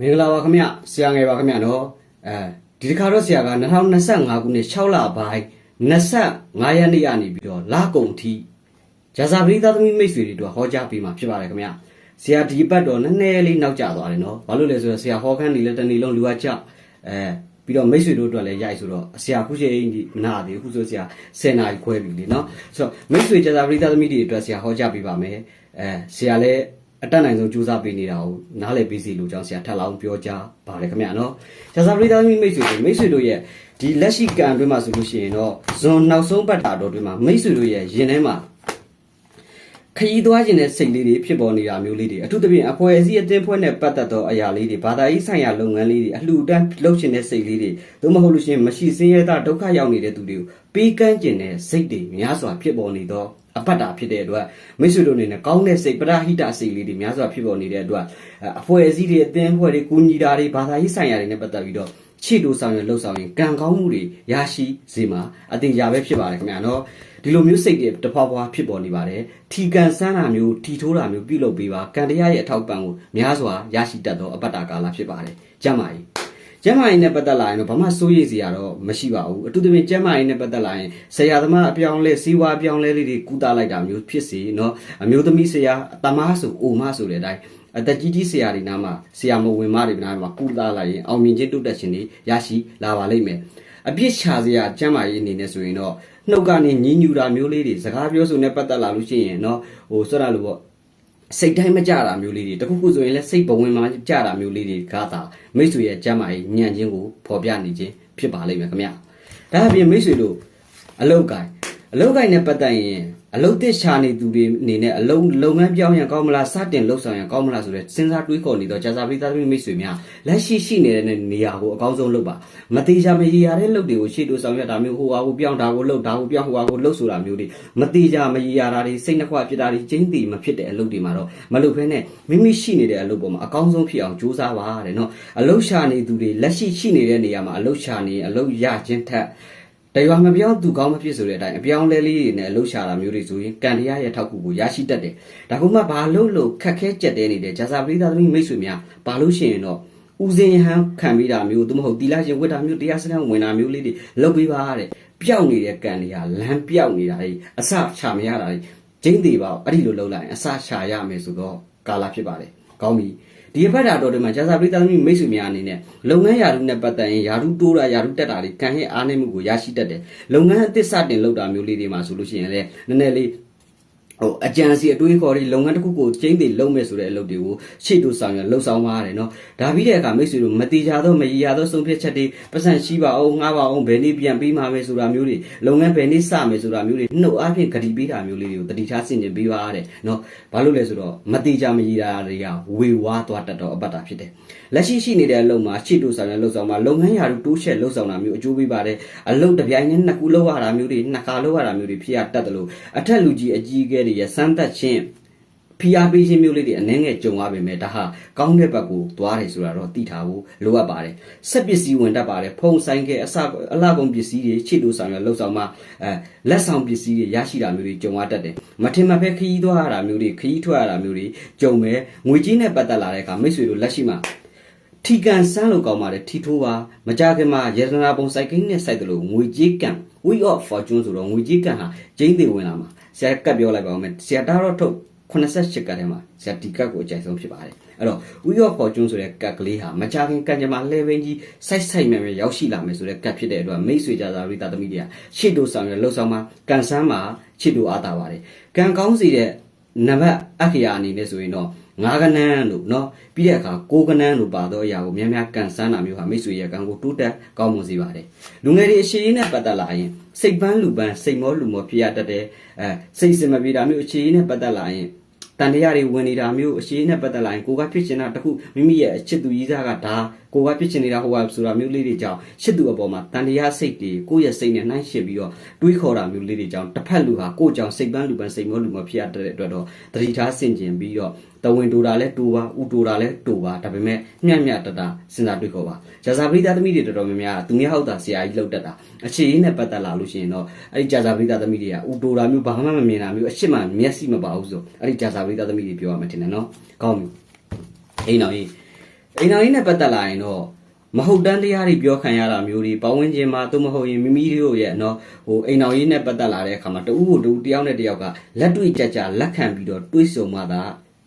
မင်္ဂလာပါခင်ဗျဆရာငယ်ပါခင်ဗျနော်အဲဒီတစ်ခါတော့ဆရာက2025ခုနှစ်6လပိုင်း25ရက်နေ့ကနေပြီးတော့လာကုန်ထီဂျာဇာပရိသတ်သမီးမိတ်ဆွေတွေတို့ဟောကြားပေးမှာဖြစ်ပါတယ်ခင်ဗျဆရာဒီဘက်တော့နည်းနည်းလေးနောက်ကျသွားတယ်နော်ဘာလို့လဲဆိုတော့ဆရာဟောခန်းနေလဲတနေ့လုံးလူကကြောက်အဲပြီးတော့မိတ်ဆွေတို့အတွက်လည်းရိုက်ဆိုတော့ဆရာခုချိန်ကြီးမနာသေးဘူးခုဆိုဆရာ10နာရီခွဲပြီလေနော်ဆိုတော့မိတ်ဆွေဂျာဇာပရိသတ်သမီးတွေအတွက်ဆရာဟောကြားပေးပါမယ်အဲဆရာလည်း အတက်နိုင်ဆုံးကြိုးစားပေးနေတာကိုနားလည်ပေးစီလို့ကြောင့်ဆရာထပ်လောင်းပြောကြားပါတယ်ခင်ဗျာနော်။ဇာစာပရိသတ်မိတ်ဆွေတွေမိတ်ဆွေတို့ရဲ့ဒီလက်ရှိကံအတွင်းမှာဆိုလို့ရှိရင်တော့ဇွန်နောက်ဆုံးပတ်တာတော်အတွင်းမှာမိတ်ဆွေတို့ရဲ့ရင်ထဲမှာခရီးသွားခြင်းတဲ့စိတ်လေးတွေဖြစ်ပေါ်နေတာမျိုးလေးတွေအထူးသဖြင့်အဖွဲအစည်းအတင်းဖွဲနဲ့ပတ်သက်သောအရာလေးတွေဘာသာရေးဆိုင်ရာလုပ်ငန်းလေးတွေအလှူဒန်းလုပ်ခြင်းတဲ့စိတ်လေးတွေသို့မဟုတ်လို့ရှိရင်မရှိစင်းရဲတာဒုက္ခရောက်နေတဲ့သူတွေကိုပေးကမ်းခြင်းတဲ့စိတ်တွေများစွာဖြစ်ပေါ်နေသောအပတ်တာဖြစ်တဲ့အတွက်မိတ်ဆွေတို့အနေနဲ့ကောင်းတဲ့စိတ်ပရဟိတစိတ်လေးတွေများစွာဖြစ်ပေါ်နေတဲ့အတွက်အဖွဲအစည်းတွေအတင်းဖွဲတွေကိုညီတာတွေဘာသာရေးဆိုင်ရာတွေနဲ့ပတ်သက်ပြီးတော့ချစ်တို့ဆောင်ရလှုပ်ဆောင်ရင်ကံကောင်းမှုတွေရရှိစေမှာအတင်ကြပဲဖြစ်ပါတယ်ခင်ဗျာနော်ဒီလိုမျိုးစိတ်တွေတဖွာဖွာဖြစ်ပေါ်နေပါတယ်ထီကန်ဆန်းတာမျိုးထီထိုးတာမျိုးပြုလုပ်ပေးပါကံတရားရဲ့အထောက်ပံ့ကိုများစွာရရှိတတ်သောအပတ်တာကာလဖြစ်ပါတယ်ကြမ်းပါ၏ ကျမ်းမာရေးနဲ့ပတ်သက်လာရင်တော့ဘာမှစိုးရိမ်စရာတော့မရှိပါဘူးအထူးသဖြင့်ကျမ်းမာရေးနဲ့ပတ်သက်လာရင်ဆရာသမားအပြောင်းလဲစီးပွားအပြောင်းလဲလေးတွေကူတာလိုက်တာမျိုးဖြစ်စီเนาะအမျိုးသမီးဆရာတမားဆိုအိုမဆိုတဲ့အတိုင်းအသက်ကြီးကြီးဆရာတွေနားမှာဆရာမဝင်မတွေနားမှာကူတာလိုက်ရင်အောင်မြင်ခြင်းတိုးတက်ခြင်းတွေရရှိလာပါလိမ့်မယ်အပြစ်ချစရာကျမ်းမာရေးအနေနဲ့ဆိုရင်တော့နှုတ်ကနေညင်းညူတာမျိုးလေးတွေစကားပြောဆိုနဲ့ပတ်သက်လာလို့ရှိရင်เนาะဟိုဆိုရလို့ပေါ့ စိတ်တိုင်းမကြတာမျိုးလေးတွေတခုခုဆိုရင်လည်းစိတ်ဘဝင်မှာကြတာမျိုးလေးတွေကသာမိတ်ဆွေရဲ့ကြမ်းမာရေးညံ့ခြင်းကိုဖော်ပြနေခြင်းဖြစ်ပါလိမ့်မယ်ခင်ဗျဒါအပြင်မိတ်ဆွေတို့အလောက်ကိုင်းအလောက်ကိုင်းနဲ့ပတ်သက်ရင် အလုတ်တစ်ရှာနေသူတွေအနေနဲ့အလုံးလုပ်ငန်းပြောင်းရန်ကောင်းမလားစတင်လှုပ်ဆောင်ရန်ကောင်းမလားဆိုတဲ့စဉ်းစားတွေးခေါ်နေတော့ကြာစာပိသားသမီးမိတ်ဆွေများလက်ရှိရှိနေတဲ့နေရာကိုအကောင်းဆုံးလုပ်ပါမသေးချာမရေရတဲ့လုပ်တွေကိုရှေ့တိုးဆောင်ရတာမျိုးဟိုဟာကိုပြောင်းတာကိုလှုပ်တာကိုပြောင်းဟိုဟာကိုလှုပ်ဆိုတာမျိုးတွေမသေးချာမရေရတာတွေစိတ်နှခွဖြစ်တာတွေကျင်းတည်မဖြစ်တဲ့အလုပ်တွေမှာတော့မလုပ်ဖဲနဲ့မိမိရှိနေတဲ့အလုပ်ပေါ်မှာအကောင်းဆုံးဖြစ်အောင်ကြိုးစားပါတဲ့နော်အလုပ်ရှာနေသူတွေလက်ရှိရှိနေတဲ့နေရာမှာအလုပ်ရှာနေအလုပ်ရခြင်းထက် တရွာမပြောင်းသူကောင်းမဖြစ်ဆိုတဲ့အတိုင်းအပြောင်းလဲလေးတွေနဲ့အလုပ်ရှာတာမျိုးတွေဆိုရင်ကံတရားရဲ့ထောက်ကူကိုရရှိတတ်တယ်။ဒါကမှဘာလို့လို့ခက်ခဲကြက်တဲနေတဲ့ဂျာစာပရိသတ်သမီးမိတ်ဆွေများဘာလို့ရှိရင်တော့ဦးစင်ဟန်ခံပြီးတာမျိုးသို့မဟုတ်တီလာရှင်ဝတ်တာမျိုးတရားစခန်းဝင်တာမျိုးလေးတွေလုပ်ပေးပါတဲ့။ပျောက်နေတဲ့ကံတွေကလမ်းပျောက်နေတာတွေအစချမရတာတွေကျင်းသေးပါအဲ့ဒီလိုလုပ်လိုက်ရင်အစချရမယ်ဆိုတော့ကာလာဖြစ်ပါတယ်။ ကောင်းပြီ။ဒီအဖက်တာတော်တွေမှာဂျာစာပရိသတ်သမီးမိတ်ဆွေများအနေနဲ့လုပ်ငန်းယာရုနဲ့ပတ်သက်ရင်ယာရုတိုးတာယာရုတက်တာတွေကံရဲ့အားနည်းမှုကိုရရှိတတ်တယ်လုပ်ငန်းအသစ်စတင်လုပ်တာမျိုးလေးတွေမှာဆိုလို့ရှိရင်လည်းနည်းနည်းလေး ဟိုအကြံစီအတွေးခေါ်တွေလုပ်ငန်းတစ်ခုကိုကျင်းသေးလုံးမဲ့ဆိုတဲ့အလုပ်တွေကိုရှေ့တူဆောင်ရလှုပ်ဆောင်ပါတယ်နော်ဒါပြီးတဲ့အခါမိတ်ဆွေတို့မတိကြသောမရီရသောဆုံးဖြတ်ချက်တွေပတ်စံရှိပါအောင်ငှားပါအောင်ဘယ်နည်းပြန်ပြီးမှာပဲဆိုတာမျိုးတွေလုပ်ငန်းဘယ်နည်းစမယ်ဆိုတာမျိုးတွေနှုတ်အားဖြင့်ဂတိပေးတာမျိုးလေးတွေကိုတတိထားဆင်ခြင်ပေးပါတဲ့နော်ဘာလို့လဲဆိုတော့မတိကြမရီတာတွေကဝေဝါးသွားတတ်တော့အပတ်တာဖြစ်တယ်လက်ရှိရှိနေတဲ့အလုပ်မှာရှေ့တူဆောင်ရလှုပ်ဆောင်မှာလုပ်ငန်းရာထူးတိုးချက်လှုပ်ဆောင်တာမျိုးအကျိုးပေးပါတယ်အလုပ်တစ်ပြိုင်နဲ့နှစ်ခုလှုပ်ရတာမျိုးတွေနှစ်ခါလှုပ်ရတာမျိုးတွေဖြစ်ရတတ်တယ်လို့အထက်လူကြီးအကြီးအကဲတွေရဲ့စမ်းသပ်ခြင်းဖိအားပေးခြင်းမျိုးလေးတွေအနှဲငယ်ကြုံရပါမယ်ဒါဟာကောင်းတဲ့ဘက်ကိုသွားတယ်ဆိုတာတော့သိထားဖို့လိုအပ်ပါတယ်ဆက်ပစ္စည်းဝင်တတ်ပါတယ်ဖုံဆိုင်ကဲအစအလှကုန်ပစ္စည်းတွေချစ်လို့ဆောင်ရလှုပ်ဆောင်မှာအဲလက်ဆောင်ပစ္စည်းတွေရရှိတာမျိုးတွေကြုံရတတ်တယ်မထင်မှတ်ပဲခရီးသွားရတာမျိုးတွေခရီးထွက်ရတာမျိုးတွေကြုံမယ်ငွေကြီးနဲ့ပတ်သက်လာတဲ့အခါမိတ်ဆွေတို့လက်ရှိမှာထီကန်ဆန်းလို့ကောင်းပါတယ်ထီထိုးပါမကြခင်မှာယေဒနာပုံစိုက်ကိန်းနဲ့စိုက်တယ်လို့ငွေကြေးကန် we of fortune ဆိုတော့ငွေကြေးကန်ဟာကျင်းသေးဝင်လာမှာ ဆရာကတ်ပြောလိုက်ပါဦးမယ်ဆရာတားတော့ထုတ်88ကတ်ထဲမှာဆရာဒီကတ်ကိုအကြိုက်ဆုံးဖြစ်ပါတယ်အဲ့တော့ we of fortune ဆိုတဲ့ကတ်ကလေးဟာမကြခင်ကန်ကြမှာလှဲပင်းကြီးစိုက်စိုက်မယ်မယ်ရောက်ရှိလာမယ်ဆိုတဲ့ကတ်ဖြစ်တဲ့အတွက်မိတ်ဆွေကြသာရိတာသမီးတွေကရှေ့တို့ဆောင်ရလှုပ်ဆောင်မှာကန်ဆန်းမှာချစ်တို့အားတာပါတယ်ကံကောင်းစီတဲ့နံပါတ်အခရာအနေနဲ့ဆိုရင်တော့ ငါးကနန်းလို့เนาะပြီးတဲ့အခါကိုးကနန်းလို့ပါတော့အရာကိုများများကန်ဆန်းတာမျိုးဟာမိတ်ဆွေရဲ့ကံကိုတိုးတက်ကောင်းမွန်စေပါတယ်လူငယ်တွေအရှိရင်းနဲ့ပတ်သက်လာရင်စိတ်ပန်းလူပန်းစိတ်မောလူမောဖြစ်ရတတ်တယ်အဲစိတ်စင်မပြေတာမျိုးအရှိရင်းနဲ့ပတ်သက်လာရင်တန်တရားတွေဝင်နေတာမျိုးအရှိရင်းနဲ့ပတ်သက်လာရင်ကိုကဖြစ်ချင်တာတခုမိမိရဲ့အချစ်သူကြီးစားကဒါ ကိုကဖြစ်ချင်နေတာဟိုကဆိုတာမျိုးလေးတွေကြောင့်ချစ်သူအပေါ်မှာတန်တရားစိတ်တွေကိုယ့်ရဲ့စိတ်နဲ့နှိုင်းယှဉ်ပြီးတော့တွေးခေါ်တာမျိုးလေးတွေကြောင့်တစ်ဖက်လူဟာကိုယ့်ကြောင့်စိတ်ပန်းလူပန်းစိတ်မောလူမောဖြစ်ရတဲ့အတွက်တော့တတိထားဆင်ကျင်ပြီးတော့တဝင်တူတာလဲတူပါဥတူတာလဲတူပါဒါပေမဲ့မျှမျှတတစဉ်းစားတွေးခေါ်ပါဂျာဇာပရိသတ်သမီးတွေတော်တော်များများသူများဟုတ်တာဆရာကြီးလှုပ်တတ်တာအခြေရင်းနဲ့ပတ်သက်လာလို့ရှိရင်တော့အဲ့ဒီဂျာဇာပရိသတ်သမီးတွေကဥတူတာမျိုးဘာမှမမြင်တာမျိုးအရှိမမျက်စိမပါဘူးဆိုအဲ့ဒီဂျာဇာပရိသတ်သမီးတွေပြောရမှထင်တယ်နော်ကောင်းပြီအိမ်တော်ကြီး အိမ်တော်ကြီးနဲ့ပတ်သက်လာရင်တော့မဟုတ်တမ်းတရားတွေပြောခံရတာမျိုးတွေပတ်ဝန်းကျင်မှာသို့မဟုတ်ရင်မိမိတို့ရဲ့နော်ဟိုအိမ်တော်ကြီးနဲ့ပတ်သက်လာတဲ့အခါမှာတဦးကိုတဦးတယောက်နဲ့တယောက်ကလက်တွေ့ကြကြလက်ခံပြီးတော့တွေးဆုံမှသာ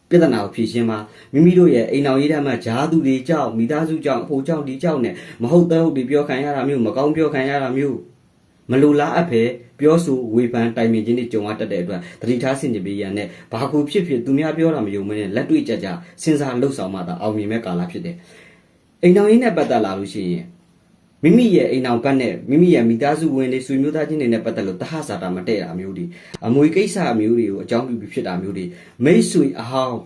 ပြဿနာကိုဖြေရှင်းမှာမိမိတို့ရဲ့အိမ်တော်ကြီးထဲမှာဂျားသူတွေကြောက်မိသားစုကြောက်အဖိုးကြောက်ဒီကြောက်နဲ့မဟုတ်တဲ့ဟုတ်တွေပြောခံရတာမျိုးမကောင်းပြောခံရတာမျိုး မလိုလားအပ်ပဲပြောဆိုဝေဖန်တိုင်ပင်ခြင်းတွေကြုံရတတ်တဲ့အတွက်သတိထားဆင်ခြင်ပေးရန်နဲ့ဘာကူဖြစ်ဖြစ်သူများပြောတာမယုံမနဲ့လက်တွေ့ကြကြစဉ်းစားလှုပ်ဆောင်မှသာအောင်မြင်မဲ့ကာလဖြစ်တယ်။အိမ်တော်ရင်းနဲ့ပတ်သက်လာလို့ရှိရင်မိမိရဲ့အိမ်တော်ဘက်နဲ့မိမိရဲ့မိသားစုဝင်တွေဆွေမျိုးသားချင်းတွေနဲ့ပတ်သက်လို့တဟစာတာမတည့်တာမျိုးတွေအမွေကိစ္စမျိုးတွေကိုအကြောင်းပြုပြီးဖြစ်တာမျိုးတွေမိတ်ဆွေအဟောင်း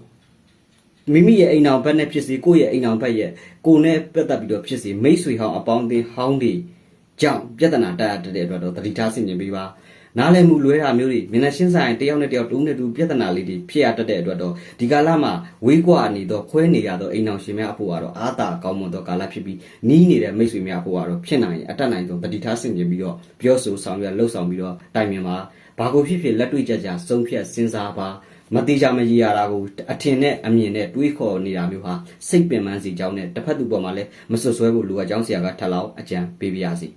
မိမိရဲ့အိမ်တော်ဘက်နဲ့ဖြစ်စီကိုယ့်ရဲ့အိမ်တော်ဘက်ရဲ့ကိုယ်နဲ့ပတ်သက်ပြီးတော့ဖြစ်စီမိတ်ဆွေဟောင်းအပေါင်းအသင်းဟောင်းတွေ ကြောင့်ပြဿနာတက်ရတဲ့အတွက်တော့သတိထားဆင်ခြင်ပေးပါနားလည်မှုလွဲတာမျိုးတွေမျက်နှာရှင်းဆိုင်တယောက်နဲ့တယောက်တူးနဲ့တူပြဿနာလေးတွေဖြစ်ရတတ်တဲ့အတွက်တော့ဒီကာလမှာဝေးကွာနေတော့ခွဲနေရတော့အိမ်အောင်ရှင်များအဖို့ကတော့အာသာကောင်းမွန်သောကာလဖြစ်ပြီးနီးနေတဲ့မိတ်ဆွေများအဖို့ကတော့ဖြစ်နိုင်ရင်အတက်နိုင်ဆုံးသတိထားဆင်ခြင်ပြီးတော့ပြောဆိုဆောင်ရွက်လှုပ်ဆောင်ပြီးတော့တိုင်ပင်ပါဘာကိုဖြစ်ဖြစ်လက်တွေ့ကြကြဆုံးဖြတ်စဉ်းစားပါမတိကြမကြီးရတာကိုအထင်နဲ့အမြင်နဲ့တွေးခေါ်နေတာမျိုးဟာစိတ်ပင်ပန်းစီကြောင်းနဲ့တစ်ဖက်သူပေါ်မှာလည်းမဆွဆွဲဖို့လူအကြောင်းဆရာကထပ်လောက်အကြံပေးပြရစီ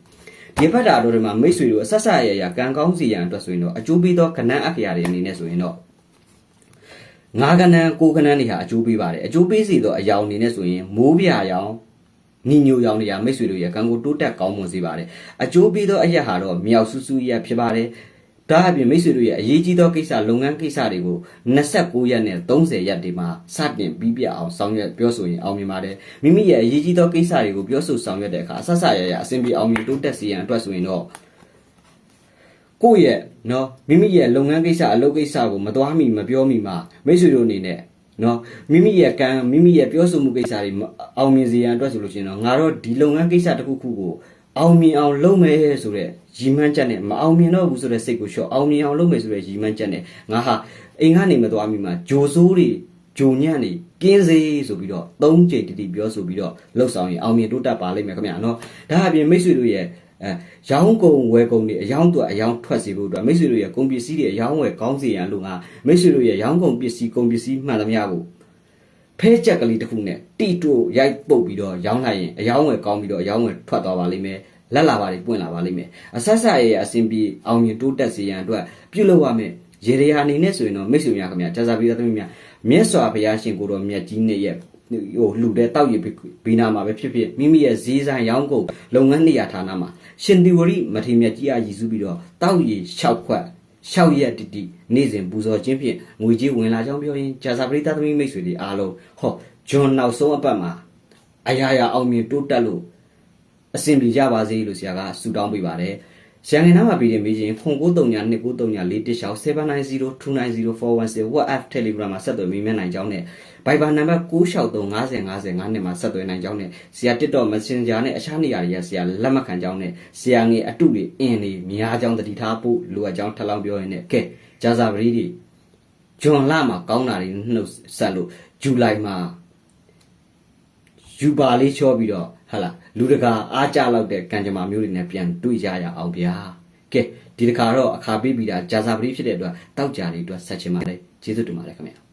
ဒီဘက်တာတို့တွေမှာမိတ်ဆွေတို့အဆက်ဆက်ရရကံကောင်းစီရန်အတွက်ဆိုရင်တော့အကျိုးပေးသောကဏ္ဍအခရာတွေအနေနဲ့ဆိုရင်တော့ငါးကဏ္ဍကိုးကဏ္ဍတွေဟာအကျိုးပေးပါတယ်အကျိုးပေးစီသောအယောင်အနေနဲ့ဆိုရင်မိုးပြရောင်ညီညိုရောင်တွေကမိတ်ဆွေတို့ရဲ့ကံကိုတိုးတက်ကောင်းမွန်စေပါတယ်အကျိုးပေးသောအရက်ဟာတော့မြောက်ဆူဆူရက်ဖြစ်ပါတယ် ဒါအပြင်မိတ်ဆွေတို့ရဲ့အရေးကြီးသောကိစ္စလုပ်ငန်းကိစ္စတွေကို29ရက်နဲ့30ရက်တွေမှာစတင်ပြီးပြအောင်ဆောင်ရွက်ပြောဆိုရင်အောင်မြင်ပါတယ်မိမိရဲ့အရေးကြီးသောကိစ္စတွေကိုပြောဆိုဆောင်ရွက်တဲ့အခါအဆက်ဆက်ရရအစဉ်ပြေအောင်မြင်တိုးတက်စေရန်အတွက်ဆိုရင်တော့ကိုယ့်ရဲ့နော်မိမိရဲ့လုပ်ငန်းကိစ္စအလုပ်ကိစ္စကိုမသွားမီမပြောမီမှာမိတ်ဆွေတို့အနေနဲ့နော်မိမိရဲ့ကံမိမိရဲ့ပြောဆိုမှုကိစ္စတွေမအောင်မြင်စေရန်အတွက်ဆိုလို့ရှိရင်တော့ငါတော့ဒီလုပ်ငန်းကိစ္စတစ်ခုခုကို အောင်မြင်အောင်လုပ်မယ်ဆိုတဲ့ရည်မှန်းချက်နဲ့မအောင်မြင်တော့ဘူးဆိုတဲ့စိတ်ကိုလျှော့အောင်မြင်အောင်လုပ်မယ်ဆိုတဲ့ရည်မှန်းချက်နဲ့ငါဟာအိမ်ကနေမသွားမီမှာဂျိုဆိုးတွေဂျုံညံ့နေကင်းစေဆိုပြီးတော့သုံးချိန်တတိပြောဆိုပြီးတော့လှုပ်ဆောင်ရင်အောင်မြင်တိုးတက်ပါလိမ့်မယ်ခင်ဗျာနော်ဒါအပြင်မိတ်ဆွေတို့ရဲ့အဲရောင်းကုန်ဝယ်ကုန်တွေအယောင်းတွေအယောင်းထွက်စေဖို့အတွက်မိတ်ဆွေတို့ရဲ့ကုန်ပစ္စည်းတွေအယောင်းဝယ်ကောင်းစေရန်လို့ငါမိတ်ဆွေတို့ရဲ့ရောင်းကုန်ပစ္စည်းကုန်ပစ္စည်းမှန်သမျှကို ဖဲချက်ကလေးတစ်ခုနဲ့တိတိုရိုက်ပုတ်ပြီးတော့ရောင်းလိုက်ရင်အယောင်းဝယ်ကောင်းပြီးတော့အယောင်းဝယ်ထွက်သွားပါလိမ့်မယ်လက်လာပါတွေပွင့်လာပါလိမ့်မယ်အဆက်ဆက်ရဲ့အစဉ်ပြေအောင်မြင်တိုးတက်စေရန်အတွက်ပြုလုပ်ရမယ်ရေရရာအနေနဲ့ဆိုရင်တော့မိတ်ဆွေများခင်ဗျာကြာစာပြီးသားသမီးများမြတ်စွာဘုရားရှင်ကိုတော်မြတ်ကြီးနဲ့ရဲ့ဟိုလှူတဲ့တောက်ရည်ဘီနာမှာပဲဖြစ်ဖြစ်မိမိရဲ့ဈေးဆိုင်ရောင်းကုန်လုပ်ငန်းနေရာဌာနမှာရှင်ဒီဝရီမထေမြတ်ကြီးအားရည်စူးပြီးတော့တောက်ရည်၆ခွက် ရှောက်ရက်တတိနေ့စဉ်ပူဇော်ခြင်းဖြင့်ငွေကြေးဝင်လာကြောင်းပြောရင်ကြာစာပရိသတ်သမီးမိတ်ဆွေတွေအားလုံးဟောဂျွန်နောက်ဆုံးအပတ်မှာအရာရာအောင်မြင်တိုးတက်လို့အဆင်ပြေကြပါစေလို့ဆရာကဆုတောင်းပေးပါတယ် ရန်ကုန်နားမှာပြည်ရင်မေးခြင်းဖုန်93293941ရှောက်790290416 WhatsApp Telegram မှာဆက်သွယ်မေးမြန်းနိုင်ကြောင်းနဲ့ Viber နံပါတ်96350505နဲ့မှာဆက်သွယ်နိုင်ကြောင်းနဲ့ဆရာ TikTok Messenger နဲ့အခြားနေရာတွေကဆရာလက်မခံကြောင်းနဲ့ဆရာငယ်အတုတွေအင်းတွေများကြောင်းတတိထားဖို့လိုအပ်ကြောင်းထပ်လောင်းပြောရင်းနဲ့ကဲဂျာဇာပရီတွေဂျွန်လာမှာကောင်းတာတွေနှုတ်ဆက်လို့ဇူလိုင်မှာ ယူပါလေးချောပြီးတော့ဟာလာလူတကာအားကြလောက်တဲ့ကံကြမ္မာမျိုးတွေနဲ့ပြန်တွေ့ကြရအောင်ဗျာကဲဒီတခါတော့အခါပေးပြီးတာဂျာဇာပရီဖြစ်တဲ့အတွက်တောက်ကြတွေအတွက်ဆက်ချင်ပါတယ်ကျေးဇူးတင်ပါတယ်ခင်ဗျာ